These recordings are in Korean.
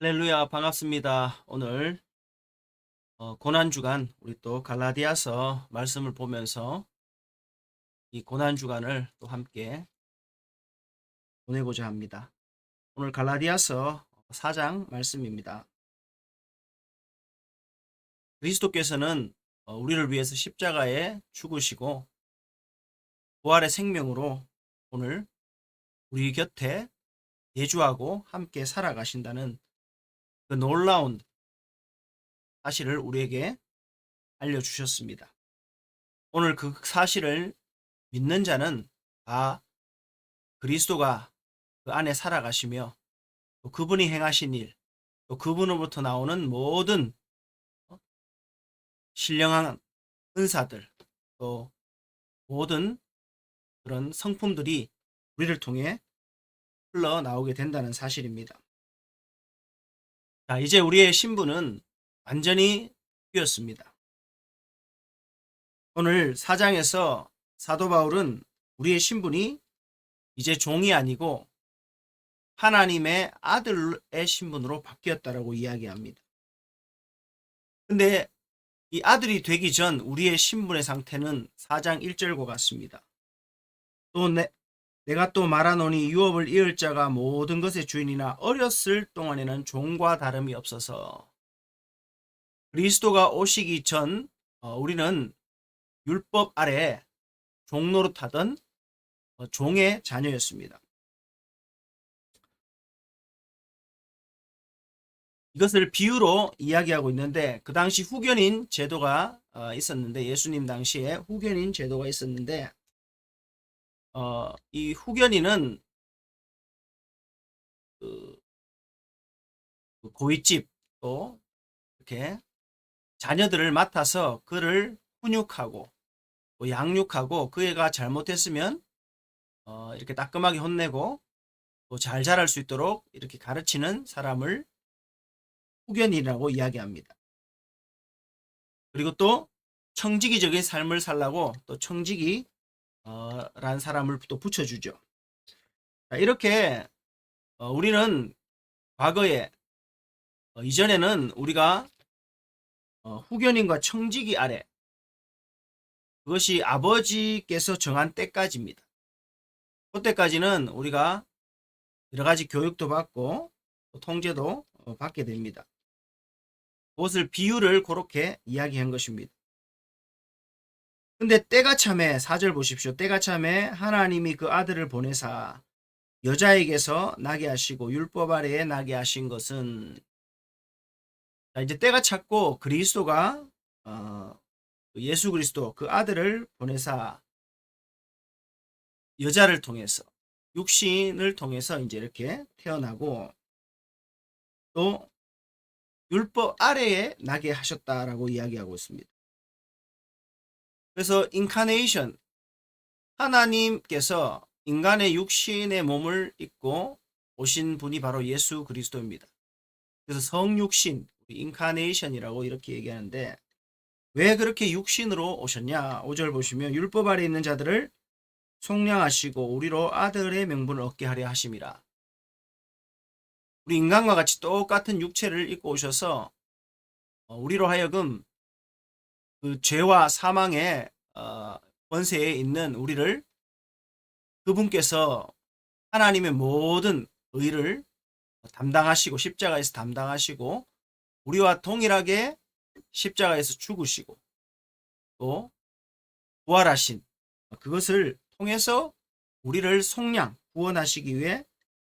할렐루야 반갑습니다. 오늘 어, 고난 주간 우리 또 갈라디아서 말씀을 보면서 이 고난 주간을 또 함께 보내고자 합니다. 오늘 갈라디아서 4장 말씀입니다. 그리스도께서는 어, 우리를 위해서 십자가에 죽으시고 부활의 생명으로 오늘 우리 곁에 예주하고 함께 살아가신다는 그 놀라운 사실을 우리에게 알려주셨습니다. 오늘 그 사실을 믿는 자는 다 그리스도가 그 안에 살아가시며 또 그분이 행하신 일, 또 그분으로부터 나오는 모든 어? 신령한 은사들, 또 모든 그런 성품들이 우리를 통해 흘러나오게 된다는 사실입니다. 자, 이제 우리의 신분은 완전히 뛰었습니다. 오늘 사장에서 사도 바울은 우리의 신분이 이제 종이 아니고 하나님의 아들의 신분으로 바뀌었다라고 이야기합니다. 근데 이 아들이 되기 전 우리의 신분의 상태는 4장 1절과 같습니다. 또 내, 내가 또 말하노니 유업을 이을 자가 모든 것의 주인이나 어렸을 동안에는 종과 다름이 없어서 그리스도가 오시기 전 어, 우리는 율법 아래 종노릇하던 어, 종의 자녀였습니다. 이것을 비유로 이야기하고 있는데 그 당시 후견인 제도가 어, 있었는데 예수님 당시에 후견인 제도가 있었는데 어, 이 후견인은 그, 그 고깃집 또 이렇게 자녀들을 맡아서 그를 훈육하고 또 양육하고 그 애가 잘못했으면 어, 이렇게 따끔하게 혼내고 또 잘 자랄 수 있도록 이렇게 가르치는 사람을 후견이라고 이야기합니다. 그리고 또 청지기적인 삶을 살라고 또 청지기 어, 라는 사람을 또 붙여주죠. 자, 이렇게 어, 우리는 과거에 어, 이전에는 우리가 어, 후견인과 청지기 아래 그것이 아버지께서 정한 때까지입니다. 그때까지는 우리가 여러 가지 교육도 받고 통제도 어, 받게 됩니다. 그것을 비유를 그렇게 이야기한 것입니다. 근데 때가 참에 4절 보십시오. 때가 참에 하나님이 그 아들을 보내사 여자에게서 나게 하시고 율법 아래에 나게 하신 것은 자, 이제 때가 찼고 그리스도가 어, 예수 그리스도 그 아들을 보내사 여자를 통해서 육신을 통해서 이제 이렇게 태어나고 또 율법 아래에 나게 하셨다라고 이야기하고 있습니다. 그래서 인카네이션 하나님께서 인간의 육신의 몸을 입고 오신 분이 바로 예수 그리스도입니다. 그래서 성육신, 인카네이션이라고 이렇게 얘기하는데 왜 그렇게 육신으로 오셨냐? 5절 보시면 율법 아래 있는 자들을 속량하시고 우리로 아들의 명분을 얻게 하려 하심이라. 우리 인간과 같이 똑같은 육체를 입고 오셔서 어, 우리로 하여금 그 죄와 사망의 어, 권세에 있는 우리를 그분께서 하나님의 모든 의를 담당하시고 십자가에서 담당하시고 우리와 동일하게 십자가에서 죽으시고 또 부활하신 그것을 통해서 우리를 속량 구원하시기 위해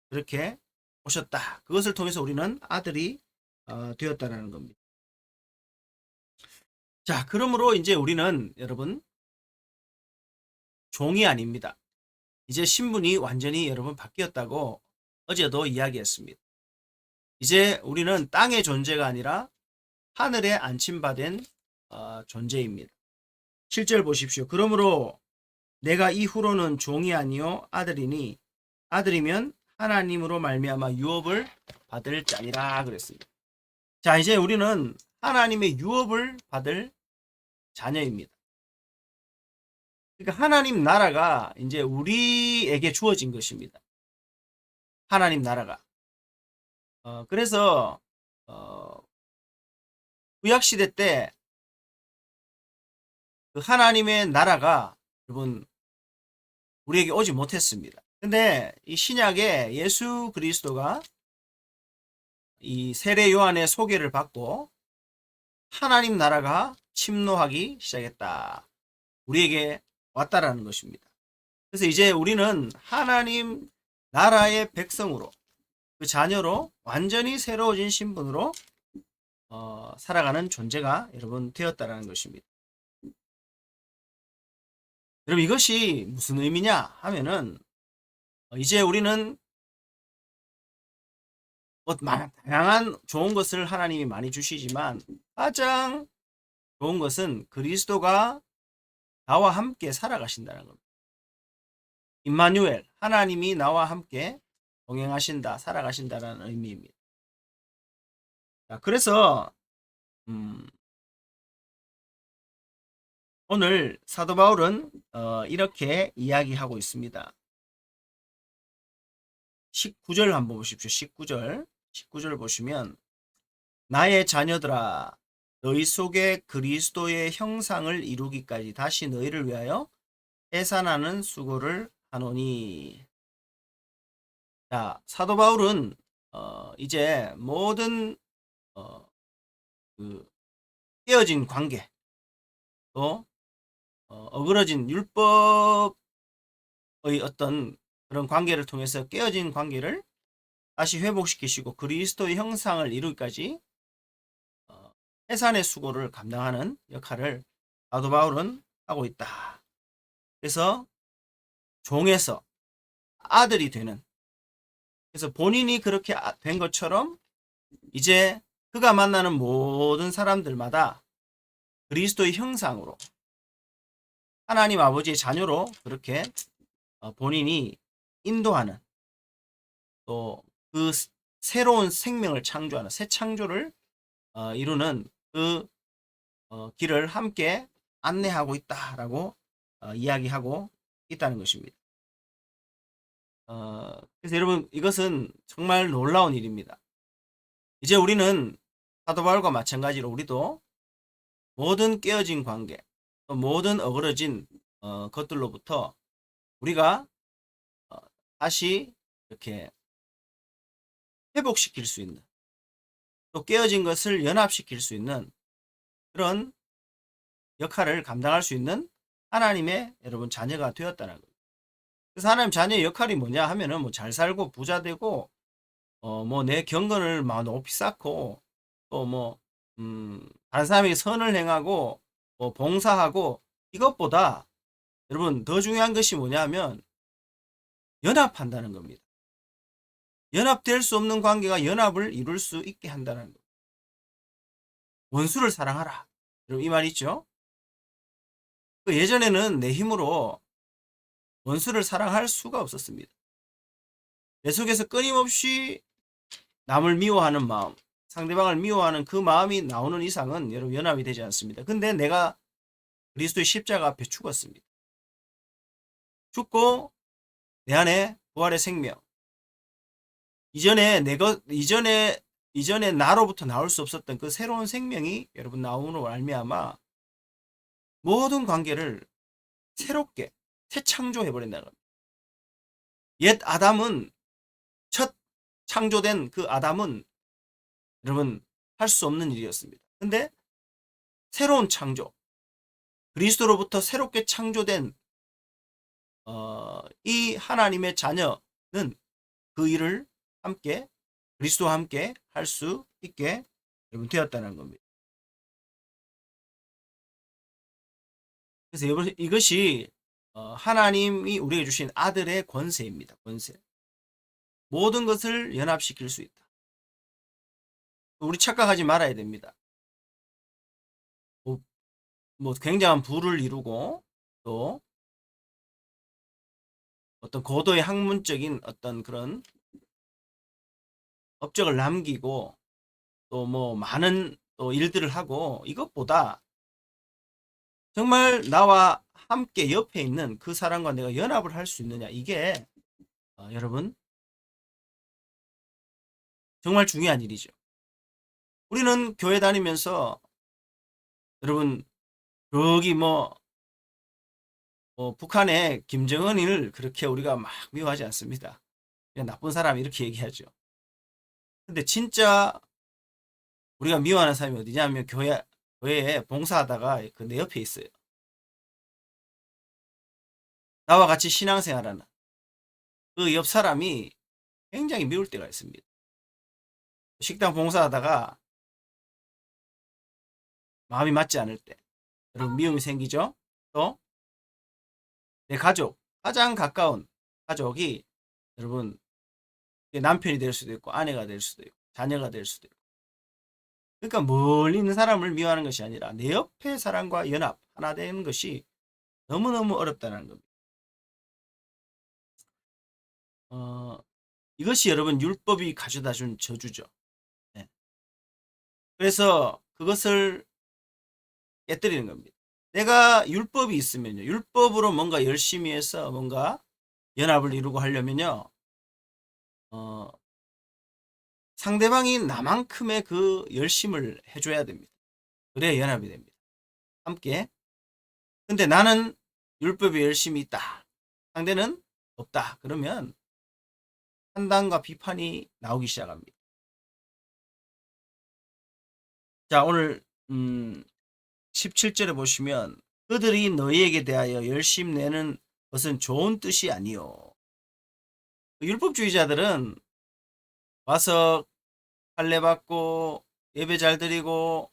그렇게 오셨다. 그것을 통해서 우리는 아들이 어, 되었다라는 겁니다. 자, 그러므로 이제 우리는 여러분 종이 아닙니다. 이제 신분이 완전히 여러분 바뀌었다고 어제도 이야기했습니다. 이제 우리는 땅의 존재가 아니라 하늘에 안침받은 어, 존재입니다. 7절 보십시오. 그러므로 내가 이후로는 종이 아니요 아들이니 아들이면 하나님으로 말미암아 유업을 받을 자니라 그랬습니다. 자, 이제 우리는 하나님의 유업을 받을 자녀입니다. 그러니까 하나님 나라가 이제 우리에게 주어진 것입니다. 하나님 나라가. 어, 그래서 어, 구약 시대 때 그 하나님의 나라가 여러분 우리에게 오지 못했습니다. 근데 이 신약에 예수 그리스도가 이 세례 요한의 소개를 받고 하나님 나라가 침노하기 시작했다. 우리에게 왔다라는 것입니다. 그래서 이제 우리는 하나님 나라의 백성으로 그 자녀로 완전히 새로워진 신분으로 어, 살아가는 존재가 여러분 되었다라는 것입니다. 여러분 이것이 무슨 의미냐 하면은 어, 이제 우리는 뭐 마- 다양한 좋은 것을 하나님이 많이 주시지만 가장 좋은 것은 그리스도가 나와 함께 살아가신다는 겁니다. 임마누엘 하나님이 나와 함께 동행하신다, 살아가신다라는 의미입니다. 자, 그래서 음, 오늘 사도 바울은 어, 이렇게 이야기하고 있습니다. 19절 한번 보십시오. 19절. 19절 보시면 나의 자녀들아 너희 속에 그리스도의 형상을 이루기까지 다시 너희를 위하여 해산하는 수고를 하노니. 자, 사도 바울은 어, 이제 모든 어, 그 깨어진 관계 또 어, 어그러진 율법의 어떤 그런 관계를 통해서 깨어진 관계를 다시 회복시키시고 그리스도의 형상을 이루기까지 어, 해산의 수고를 감당하는 역할을 사도 바울은 하고 있다. 그래서 종에서 아들이 되는 그래서 본인이 그렇게 아- 된 것처럼 이제 그가 만나는 모든 사람들마다 그리스도의 형상으로 하나님 아버지의 자녀로 그렇게 어, 본인이 인도하는 또 그 새로운 생명을 창조하는 새 창조를 어, 이루는 그 어, 길을 함께 안내하고 있다라고 어, 이야기하고 있다는 것입니다. 어, 그래서 여러분 이것은 정말 놀라운 일입니다. 이제 우리는 사도 바울과 마찬가지로 우리도 모든 깨어진 관계, 또 모든 어그러진 어, 것들로부터 우리가 어, 다시 이렇게 회복시킬 수 있는 또 깨어진 것을 연합시킬 수 있는 그런 역할을 감당할 수 있는 하나님의 여러분 자녀가 되었다는 거예요. 그래서 하나님 자녀의 역할이 뭐냐 하면은 뭐 잘 살고 부자 되고 어 뭐 내 경건을 막 높이 쌓고 또뭐 음, 다른 사람에게 선을 행하고 뭐 봉사하고 이것보다 여러분 더 중요한 것이 뭐냐면 연합한다는 겁니다. 연합될 수 없는 관계가 연합을 이룰 수 있게 한다는 겁니다. 원수를 사랑하라. 여러분 이 말 있죠? 그 예전에는 내 힘으로 원수를 사랑할 수가 없었습니다. 내 속에서 끊임없이 남을 미워하는 마음, 상대방을 미워하는 그 마음이 나오는 이상은 여러분 연합이 되지 않습니다. 근데 내가 그리스도의 십자가 앞에 죽었습니다. 죽고 내 안에 부활의 생명. 이전에 내가 이전에 이전에 나로부터 나올 수 없었던 그 새로운 생명이 여러분 나옴으로 알미암아 모든 관계를 새롭게 새 창조해 버린다는 겁니다. 옛 아담은 첫 창조된 그 아담은 여러분 할 수 없는 일이었습니다. 근데 새로운 창조 그리스도로부터 새롭게 창조된 어, 이 하나님의 자녀는 그 일을 함께 그리스도와 함께 할 수 있게 여러분 되었다는 겁니다. 그래서 이것이 어, 하나님이 우리에게 주신 아들의 권세입니다. 권세. 모든 것을 연합시킬 수 있다. 우리 착각하지 말아야 됩니다. 뭐, 뭐 굉장한 부를 이루고 또 어떤 고도의 학문적인 어떤 그런 업적을 남기고 또 뭐 많은 또 일들을 하고 이것보다 정말 나와 함께 옆에 있는 그 사람과 내가 연합을 할 수 있느냐 이게 어, 여러분 정말 중요한 일이죠. 우리는 교회 다니면서 여러분 여기 뭐, 뭐 북한의 김정은을 그렇게 우리가 막 미워하지 않습니다. 나쁜 사람 이렇게 얘기하죠. 근데 진짜 우리가 미워하는 사람이 어디냐면 교회 교회에 봉사하다가 그 내 옆에 있어요. 나와 같이 신앙생활하는 그 옆 사람이 굉장히 미울 때가 있습니다. 식당 봉사하다가 마음이 맞지 않을 때 여러분 미움이 생기죠. 또 내 가족 가장 가까운 가족이 여러분 남편이 될 수도 있고 아내가 될 수도 있고 자녀가 될 수도 있고 그러니까 멀리 있는 사람을 미워하는 것이 아니라 내 옆에 사람과 연합 하나 되는 것이 너무너무 어렵다는 겁니다. 어, 이것이 여러분 율법이 가져다 준 저주죠. 네. 그래서 그것을 깨뜨리는 겁니다. 내가 율법이 있으면요. 율법으로 뭔가 열심히 해서 뭔가 연합을 이루고 하려면요. 어, 상대방이 나만큼의 그 열심을 해줘야 됩니다. 그래야 연합이 됩니다. 함께. 근데 나는 율법에 열심히 있다. 상대는 없다. 그러면 판단과 비판이 나오기 시작합니다. 자, 오늘 음 17절에 보시면 그들이 너희에게 대하여 열심 내는 것은 좋은 뜻이 아니요. 율법주의자들은 와서 할례 받고 예배 잘 드리고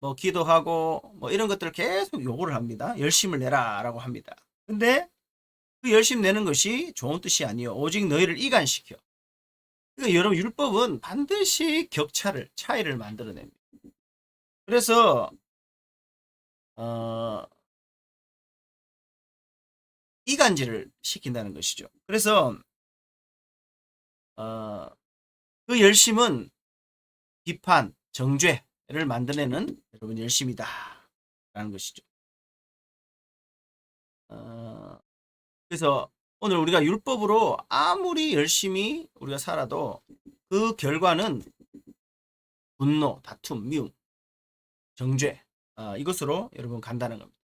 뭐 기도하고 뭐 이런 것들을 계속 요구를 합니다. 열심을 내라라고 합니다. 근데 그 열심 내는 것이 좋은 뜻이 아니요. 오직 너희를 이간시켜. 그러니까 여러분 율법은 반드시 격차를 차이를 만들어냅니다. 그래서 어, 이간질을 시킨다는 것이죠. 그래서 어, 그 열심은 비판, 정죄를 만들어내는 여러분 열심이다. 라는 것이죠. 어, 그래서 오늘 우리가 율법으로 아무리 열심히 우리가 살아도 그 결과는 분노, 다툼, 미움, 정죄, 어, 이것으로 여러분 간다는 겁니다.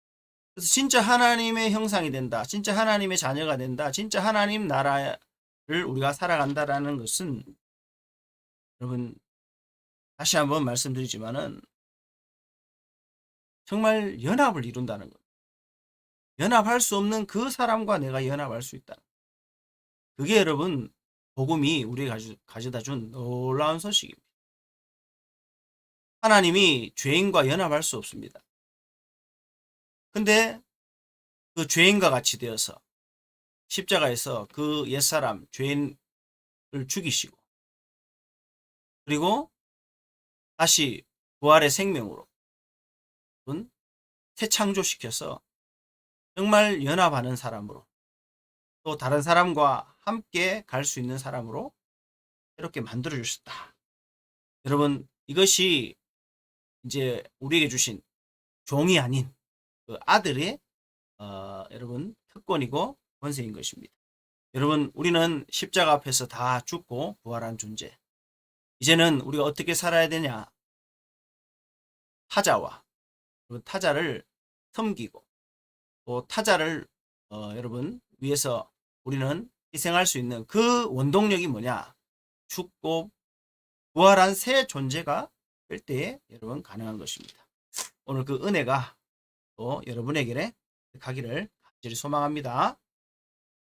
그래서 진짜 하나님의 형상이 된다. 진짜 하나님의 자녀가 된다. 진짜 하나님 나라를 우리가 살아간다라는 것은 여러분 다시 한번 말씀드리지만은 정말 연합을 이룬다는 것. 연합할 수 없는 그 사람과 내가 연합할 수 있다. 그게 여러분 복음이 우리에게 가져다 준 놀라운 소식입니다. 하나님이 죄인과 연합할 수 없습니다. 근데 그 죄인과 같이 되어서 십자가에서 그 옛사람 죄인을 죽이시고 그리고 다시 부활의 생명으로 새 창조시켜서 정말 연합하는 사람으로 또 다른 사람과 함께 갈 수 있는 사람으로 이렇게 만들어 주셨다. 여러분 이것이 이제 우리에게 주신 종이 아닌 그 아들의 어, 여러분 특권이고 권세인 것입니다. 여러분 우리는 십자가 앞에서 다 죽고 부활한 존재. 이제는 우리가 어떻게 살아야 되냐? 타자와 타자를 섬기고 또 타자를 어, 여러분 위해서 우리는 희생할 수 있는 그 원동력이 뭐냐? 죽고 부활한 새 존재가 될 때에 여러분 가능한 것입니다. 오늘 그 은혜가 또 여러분에게 가기를 간절히 소망합니다.